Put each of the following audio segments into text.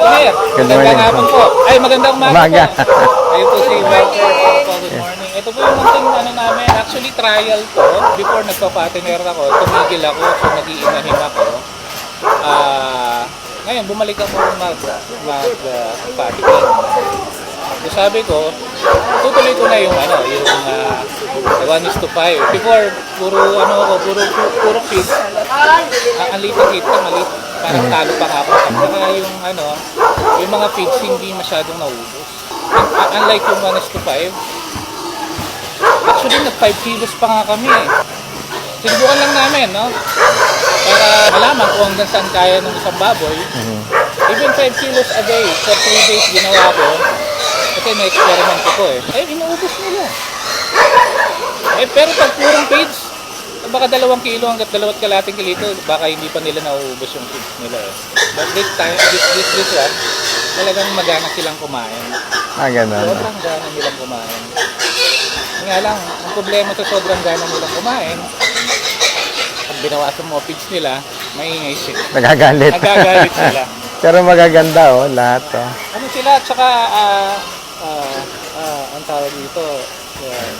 Mayor. Magandang hapon po. Ay, magandang umaga Umaga. po. Ayun po si Walter. Po, Good morning. Ito po yung munting ano namin. Actually, trial to. Before nagpa-patiner ako, tumigil ako. So, nag-iinahin ako. Ah, ngayon, bumalik ako mag, mag uh, patining. So, sabi ko, tutuloy ko na yung ano, yung uh, 1 is to 5. Before, puro ano ako, puro, puro feed. Ang ang liit-liit ka, maliit. Parang talo pa ako. Saka yung ano, yung mga feeds hindi masyadong naubos. Un- un- Unlike yung 1 is to 5. Actually, nag 5 kilos pa nga kami eh. Sinubukan lang namin, no? Para malaman kung hanggang saan kaya ng isang baboy. Even 5 kilos a day, for 3 days ginawa ko. Kasi na-experiment ko eh. Ay, inuubos nila. Eh, pero pag purong feeds, baka dalawang kilo hanggat dalawat kalating kilito, baka hindi pa nila nauubos yung feeds nila eh. But this time, this, this, this one, talagang magana silang kumain. Ah, ganun. Sobrang gana nilang kumain. Nga lang, ang problema sa sobrang gana nilang kumain, pag binawasan mo feeds nila, maingay sila. Nagagalit. Nagagalit sila. Pero magaganda oh, lahat oh. Ano sila, at saka, ah, ah, ah, ang tawag dito, uh,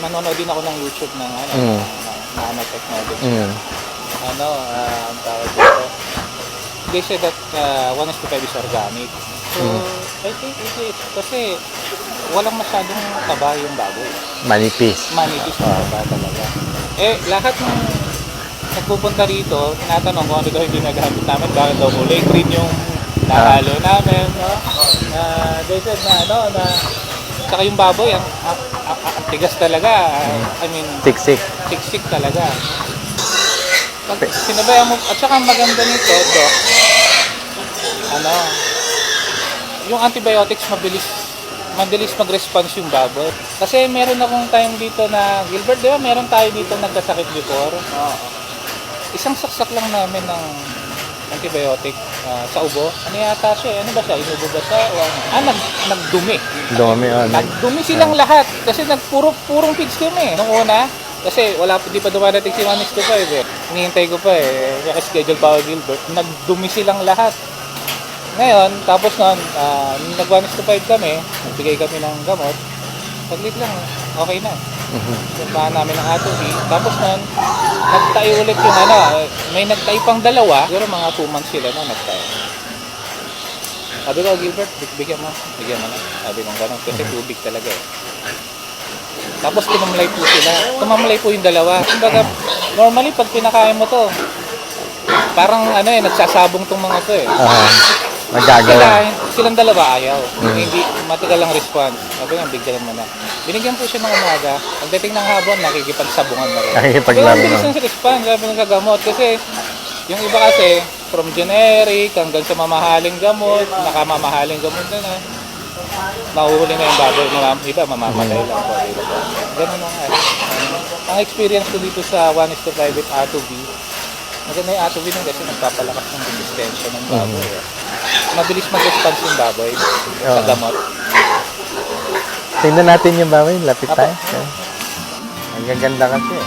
manonood din ako ng YouTube ng ano, Mm. Na- nano technology. Mm. Ano, ah, ang tawag dito, they say that uh, one is to five is organic. So, I think it is. Kasi, walang masyadong taba yung baboy. Manipis. Manipis na taba talaga. Eh, lahat ng nagpupunta rito, tinatanong kung ano daw yung ginagamit namin, bakit daw kulay green yung nahalo namin, no? Na, they said na, ano, na, saka yung baboy, ang, ang, ang, ang tigas talaga. I mean, Siksik. siksik talaga. Pag sinabayan mo, at saka ang maganda nito, Doc, ano, yung antibiotics mabilis mabilis mag-response yung baboy. Kasi meron akong time dito na, Gilbert, di ba meron tayo dito nagkasakit before? Oo. Isang saksak lang namin ng antibiotic ah, sa ubo. Ano yata siya? eh? Ano ba siya? Inubo ba siya? O ano? Ah, nag, nagdumi. Dumi. Nag Nagdumi silang lahat kasi nagpuro purong pigs kami. Nung una, kasi wala pa di pa dumadating si Manis to 5 eh. Hinihintay ko pa eh. Kaya schedule pa ako Gilbert. Nagdumi silang lahat. Ngayon, tapos nun, uh, nag 1 to 5 kami, nagbigay kami ng gamot. Saglit lang, okay na. Sumpahan namin ng atong Tapos nun, nagtayo ulit yung ano, may nagtayo pang dalawa. Siguro mga 2 months sila na nagtayo. Sabi ko, Gilbert, big- bigyan mo. Bigyan mo na. Sabi ko gano'n. Kasi tubig talaga eh. Tapos tumamlay po sila. Tumamlay po yung dalawa. Kumbaga, normally pag pinakain mo to, parang ano eh, nagsasabong tong mga to eh. Ah, Sila, magagawa. silang dalawa ayaw. Mm. Hindi, matagal ang response. Sabi nga, bigyan mo na. Binigyan po siya ng umaga. Pagdating ng hapon, nakikipagsabungan na rin. Nakikipaglaro Pero ang bilis na. ng response, sabi ng kagamot. Kasi, yung iba kasi, from generic hanggang sa mamahaling gamot, nakamamahaling gamot na na, mahuhuli na yung baboy. Mga iba, mamamatay lang po. Di ba? Ganun ang ano. Ang experience ko dito sa 1 is to 5 with R2B, maganda yung R2B nun kasi nagpapalakas ng resistensya ng baboy. eh. Mabilis mag-response yung baboy sa Oo. gamot. Tingnan natin yung baboy. Lapit Apo. tayo. Okay. Ang gaganda kasi. eh.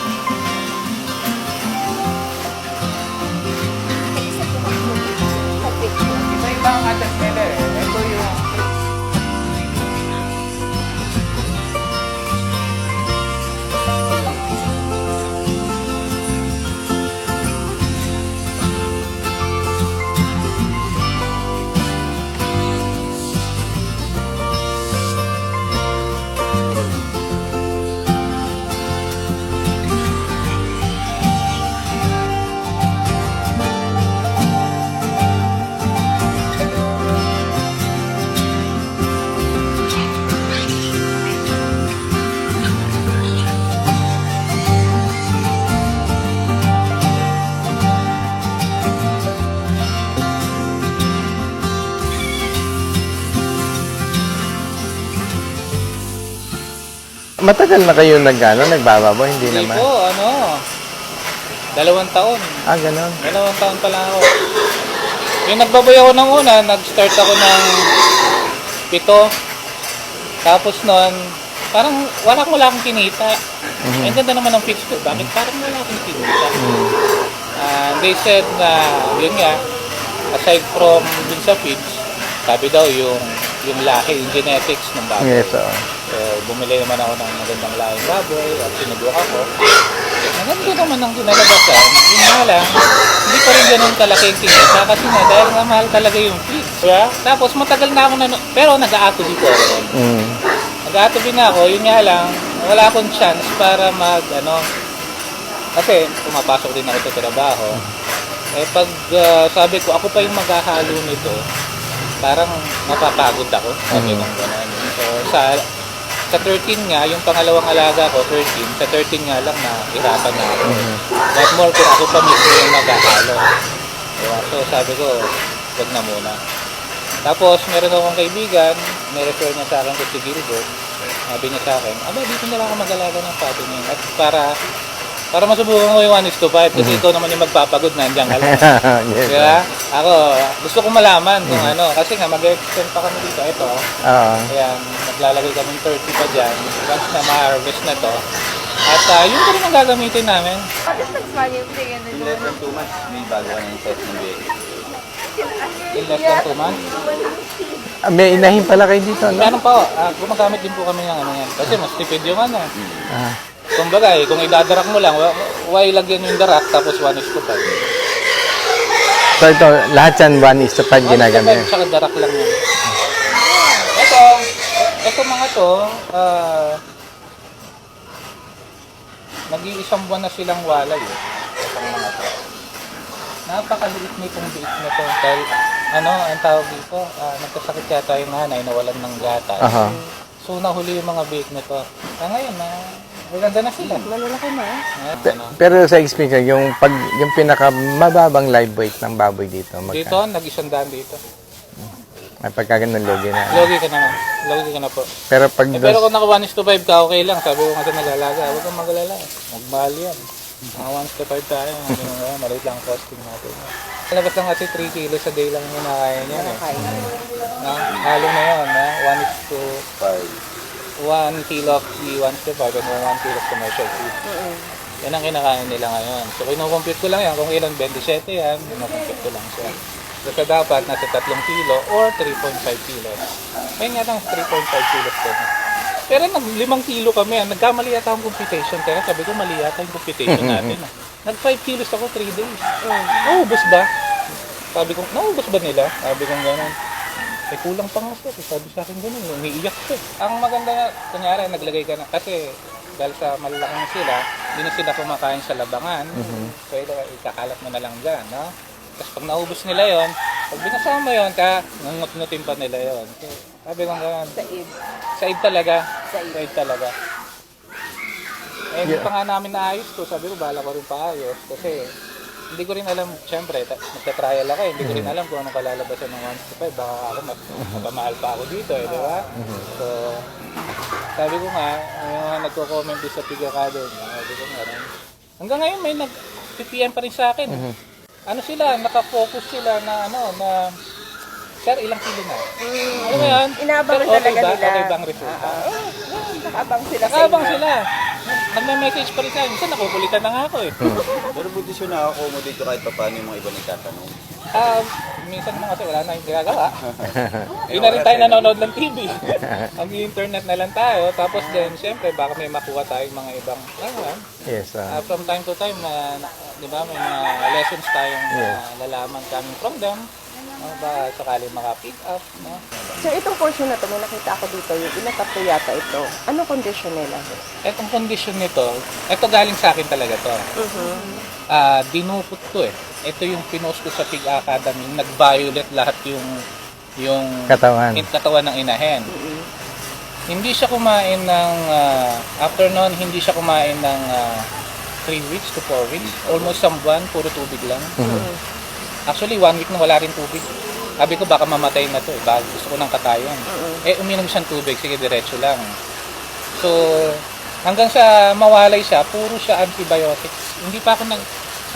Matagal na kayo nag, ano? Hindi Hindi naman. po, ano, dalawang taon. Ah, ganun. Dalawang taon pa lang ako. Yung nagbaboy ako ng una, nag-start ako ng pito. Tapos nun, parang wala wala akong kinita. Mhm. Ang ganda naman ng fix ko. Bakit parang wala akong kinita? Mm. And they said na, yun nga, aside from dun sa feeds, sabi daw yung yung lahi, yung genetics ng baboy. Yes, oo. So, bumili naman ako ng magandang lahing baboy at sinubok ako. Maganda naman ang kinalabasan. Yun nga lang, hindi pa rin ganun kalaki yung kinita kasi nga dahil nga mahal talaga yung feeds. Diba? Tapos matagal na ako na, pero nag-aatubi po ako. Mm. Nag-aatubi na ako, yun nga lang, wala akong chance para mag, ano, kasi pumapasok din ako sa trabaho. Eh pag ah, sabi ko, ako pa yung maghahalo nito, parang mapapagod ako. Sabi kong gano'n. So sa sa 13 nga, yung pangalawang alaga ko, 13, sa 13 nga lang na irapan na ako. Mhm. What more kung ako pa mismo yung maghahalo. Diba? So sabi ko, wag na muna. Tapos meron akong kaibigan, may-refer niya sa akin ko si Gilbert. Sabi niya sa akin, aba dito na lang ako mag-alaga ng pato niya. At para para masubukan ko yung 1 is to 5 kasi ikaw naman yung magpapagod nandiyan ka lang. yes. Diba? Ako, gusto ko malaman kung ano. Kasi nga, mag-extend pa kami dito. Ito, Oo. Ayan, maglalagay kami 30 pa dyan. Once na ma-harvest na to. At ah, yun pa rin ang gagamitin namin. Bakit nag-smile yung tingin na In less than 2 months, may bago ka ng test ng baby. In less than 2 months. Ah, may inahin pala kayo dito, no? Meron pa, ah, gumagamit din po kami ng ano yan. Kasi mas tipid yung ano. Ah. Eh, kung idadarak mo lang, why lagyan yung darak tapos 1 is to 5. So ito, lahat yan 1 is to 5 ginagamit. Tsaka darak lang yan. Ito, ito mga to, ah, nag-iisang buwan na silang walay eh. Itong mga to. Napakaliit nitong biik na to. Dahil, ano, ang tawag dito, ah, nagkasakit yata yung nanay na walang ng gatas. Aha. So, nahuli yung mga biik na to. Ah, ngayon, na, maganda na sila. Malalaki na. Ah, Pe- ano. Pero sa experience, yung pag yung pinaka mababang live weight ng baboy dito, Dito, magka, nag-isang daan dito. may pagkaganong logi na. Logi ka naman. Logi ka na po. Pero pag Eh, pero kung naka 1 is to 5 ka, okay lang. Sabi ko nga sa nag-alaga, huwag kang mag-alala. Magmahal yan. Mga 1 is to 5 tayo. Nga, maliit lang ang costing natin. Labas lang kasi 3 kilos a day lang yung nakain niya. Eh. Kaya. Na, halo na yun. Na, 1 is to 5. 1 kilo of the 1 is to 5 and 1 kilo of commercial food. Yan ang kinakain nila ngayon. So, kinukompute ko lang yan. Kung ilan, 27 yan. Kinukompute ko lang siya. Basta dapat nasa 3 kilo or 3.5 kilos. Ngayon nga lang 3.5 kilos ko. Pero nag 5 kilo kami. Nagkamali yata ang computation. Kaya sabi ko mali yata yung computation natin. ah. Nag 5 kilos ako 3 days. Naubos ba? Sabi ko, naubos ba nila? Sabi ko gano'n. Eh, kulang pa nga sir. Sabi sa akin gano'n, umiiyak ko. Ang maganda nga, kunyari, naglagay ka na, kasi dahil sa malalaking sila, hindi na sila kumakain sa labangan. So, ito, ikakalat mo na lang dyan, no? Tapos pag naubos nila yon, pag binasama mo yon, ka, nangut-ngutin pa nila yon. So, sabi ko gano'n, Said. said talaga. Said. Said talaga. Eh, hindi pa nga namin naayos to. Sabi ko, bahala ko rin paayos. Kasi, hindi ko rin alam, syempre, ta- magta-trial ako eh. Hindi ko rin alam kung anong kalalabasan ng 1 to 5. Baka ako mas mapamahal pa ako dito eh, di ba? So, sabi ko nga, yung mga nagko-comment sa Pig Academy, sabi ko nga, rin, hanggang ngayon may nag-PPM pa rin sa akin. Ano sila, nakafocus sila na ano, na Sir, ilang kilo na? Ano mo yan? Inaabangan Sir, okay talaga ba? nila. Okay ba ang resulta? Nakabang sila sa Nakabang inyo. sila. Nagme-message pa rin sa akin. Minsan nakukulitan na nga ako eh. Pero buti siya na-accommodate ko kahit pa paano yung mga iba nagtatanong. Ah, minsan naman kasi wala na yung ginagawa. Hindi na rin tayo nanonood ng TV. Ang internet na lang tayo. Tapos din, siyempre, baka may makuha tayong mga ibang, ano yan. yes, ah. Ah, from time to time, ah, na- di ba, may mga lessons tayong Yes. ah, lalaman coming from them. No, ba sakali maka-pick up, no? Sir, itong portion na to, may nakita ako dito, yung ilang tatlo yata ito. Anong condition nila? Etong condition nito, ito galing sa akin talaga to. Ah, dinukot to eh. Ito yung pinost ko sa Pig Academy, nag-violet lahat yung yung Katawan. in- katawan ng inahen. Hindi siya kumain ng ah, after noon, hindi siya kumain ng 3 weeks to 4 weeks. Almost some buwan, puro tubig lang. Actually, one week na wala rin tubig. Sabi ko baka mamatay na to, eh. Baka gusto ko ng katayan. Eh uminom siyang tubig, sige diretso lang. So, hanggang sa mawalay siya, puro siya antibiotics. Hindi pa ako nag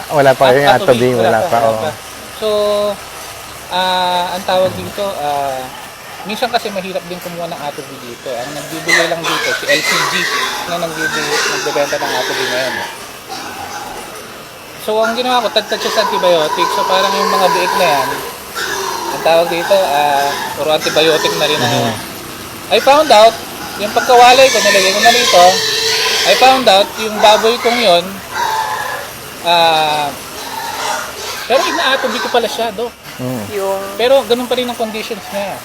Wala pa yung at- atobi, atobi, wala pa. wala oo. So, ah ang tawag dito, ah Minsan kasi mahirap din kumuha ng atobi dito. Ang nagbibigay lang dito, si LCG na nagbibigay, nagbebenta ng atobi ngayon. So, ang ginawa ko, tagtag siya sa antibiotic. So, parang yung mga biik na yan, ang tawag dito, ah, puro antibiotic na rin. Ano. I found out, yung pagkawalay ko, nilagay ko na rito, I found out, yung baboy kong yun, ah, pero ina-atobi ko pala siya, do. Mm. Yung, Pero ganun pa rin ang conditions niya.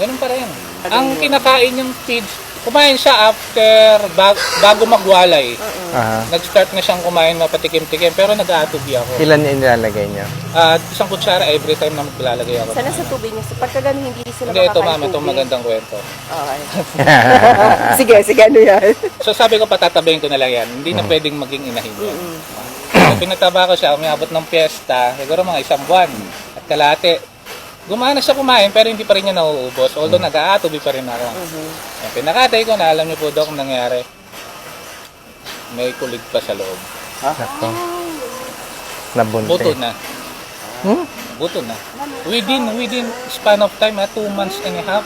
Ganun pa rin. Ang kinakain yung feeds, kumain siya after bag, bago magwalay. Aha. Nag-start na siyang kumain mapatikim-tikim pero nag-aatubi ako. Ilan yung nilalagay niyo? At isang kutsara every time na maglalagay ako. sana sa tubig niya. So, pagka ganun, hindi sila Hindi, ito makakain ma'am, itong magandang kwento. Okay. sige, sige, ano yan? So sabi ko patatabayin ko na lang yan. Hindi na pwedeng maging inahin yan. So pinataba ko siya, umabot ng piyesta, siguro mga isang buwan at kalate. Gumana siya kumain pero hindi pa rin niya nauubos. Although nag-aatubi pa rin ako. Yung pinakatay ko na, alam niyo po Dok, ang nangyari. May kulig pa sa loob. Ako. Nabunte. Buto na. Hmm? Buto na. Within, within span of time, ha, two months and a half,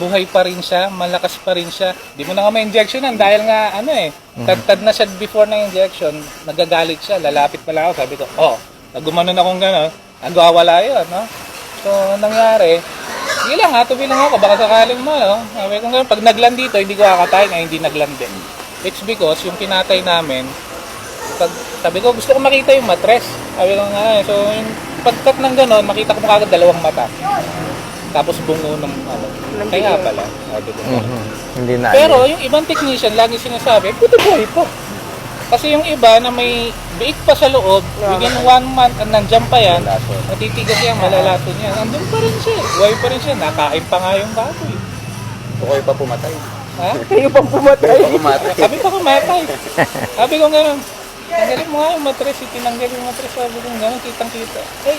buhay pa rin siya, malakas pa rin siya. Di mo na nga ma-injectionan dahil nga, ano eh, tad na siya before ng injection, nagagalit siya, lalapit pala ako, sabi ko, oh, nagumanon akong gano'n, nagwawala yun, no? So, anong nangyari, sige lang ha, tubi lang ako, baka sakaling mo, no? Sabi ko gano'n, pag nagland dito, hindi ko kakatayin, ay hindi nagland din. It's because yung kinatay namin, pag sabi ko gusto ko makita yung matres. Sabi ko nga, eh, so yung pagkat ng ganon, makita ko kagad dalawang mata. Tapos bungo ng ano. Kaya pala. Sabi ko. Mhm. Hindi na. Pero yung ibang technician lagi sinasabi, puto buhay po. Kasi yung iba na may biik pa sa loob, within one month, at nandyan pa yan, matitigas yan, malalaso niya. Andun pa rin siya. Buhay pa rin siya. Nakain pa nga yung baboy. O kayo pa pumatay. Ha? Kayo pang pumatay. Pa pumatay. Sabi pa kumatay. Sabi ko gano'n, tanggalin mo nga yung matres, itinanggal yung matres, sabi ko gano'n, kitang-kita. Hey,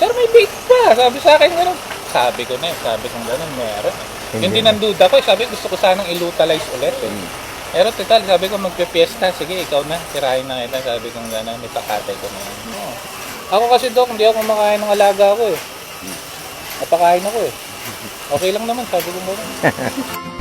sir, may bait pa. Sabi sa akin gano'n. Sabi ko na eh, sabi ko gano'n, meron. Hindi Hindi nanduda ko, sabi ko, gusto ko sanang ilutalize ulit eh. Pero total, sabi ko magpe-fiesta, sige ikaw na, tirahin na kita, sabi ko gano'n, may pakatay ko na yan. Oo. Ako kasi dok, hindi ako kumakain ng alaga ko eh. Napakain ako eh. Okay lang naman, sabi ko gano'n.